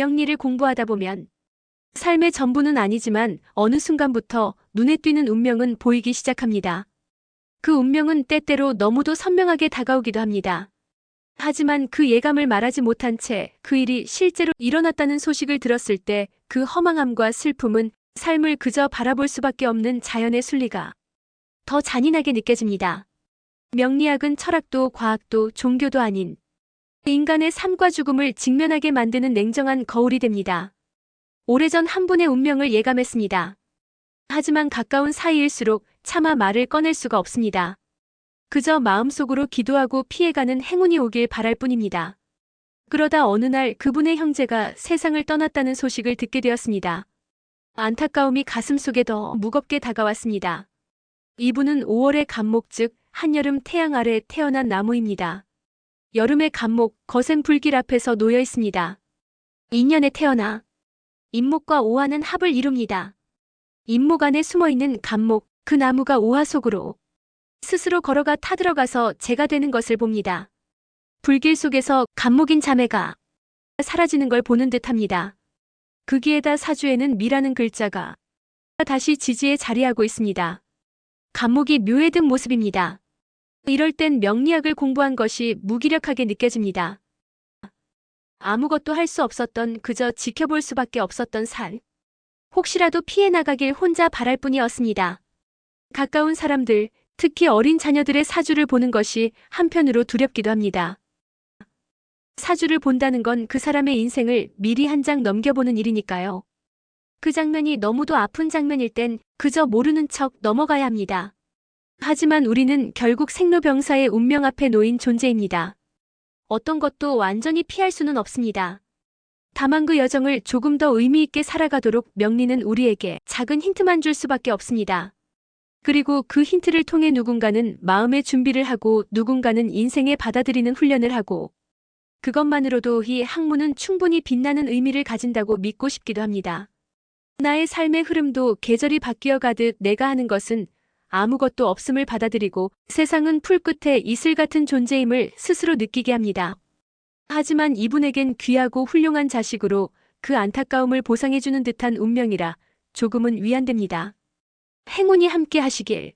명리를 공부하다 보면 삶의 전부는 아니지만 어느 순간부터 눈에 띄는 운명은 보이기 시작합니다. 그 운명은 때때로 너무도 선명하게 다가오기도 합니다. 하지만 그 예감을 말하지 못한 채 그 일이 실제로 일어났다는 소식을 들었을 때 그 허망함과 슬픔은 삶을 그저 바라볼 수밖에 없는 자연의 순리가 더 잔인하게 느껴집니다. 명리학은 철학도 과학도 종교도 아닌 인간의 삶과 죽음을 직면하게 만드는 냉정한 거울이 됩니다. 오래전 한 분의 운명을 예감했습니다. 하지만 가까운 사이일수록 차마 말을 꺼낼 수가 없습니다. 그저 마음속으로 기도하고 피해가는 행운이 오길 바랄 뿐입니다. 그러다 어느 날 그분의 형제가 세상을 떠났다는 소식을 듣게 되었습니다. 안타까움이 가슴속에 더 무겁게 다가왔습니다. 이분은 5월의 감목 즉 한여름 태양 아래 태어난 나무입니다. 여름의 감목 거센 불길 앞에서 놓여 있습니다. 인년에 태어나 인목과 오화는 합을 이룹니다. 인목 안에 숨어 있는 감목 그 나무가 오화 속으로 스스로 걸어가 타들어가서 재가 되는 것을 봅니다. 불길 속에서 감목인 자매가 사라지는 걸 보는 듯합니다. 거기에다 사주에는 미라는 글자가 다시 지지에 자리하고 있습니다. 감목이 묘해든 모습입니다. 이럴 땐 명리학을 공부한 것이 무기력하게 느껴집니다. 아무것도 할 수 없었던 그저 지켜볼 수밖에 없었던 살. 혹시라도 피해 나가길 혼자 바랄 뿐이었습니다. 가까운 사람들, 특히 어린 자녀들의 사주를 보는 것이 한편으로 두렵기도 합니다. 사주를 본다는 건 그 사람의 인생을 미리 한 장 넘겨보는 일이니까요. 그 장면이 너무도 아픈 장면일 땐 그저 모르는 척 넘어가야 합니다. 하지만 우리는 결국 생로병사의 운명 앞에 놓인 존재입니다. 어떤 것도 완전히 피할 수는 없습니다. 다만 그 여정을 조금 더 의미 있게 살아가도록 명리는 우리에게 작은 힌트만 줄 수밖에 없습니다. 그리고 그 힌트를 통해 누군가는 마음의 준비를 하고 누군가는 인생에 받아들이는 훈련을 하고 그것만으로도 이 학문은 충분히 빛나는 의미를 가진다고 믿고 싶기도 합니다. 나의 삶의 흐름도 계절이 바뀌어 가듯 내가 하는 것은 아무것도 없음을 받아들이고 세상은 풀끝에 이슬 같은 존재임을 스스로 느끼게 합니다. 하지만 이분에겐 귀하고 훌륭한 자식으로 그 안타까움을 보상해주는 듯한 운명이라 조금은 위안됩니다. 행운이 함께 하시길.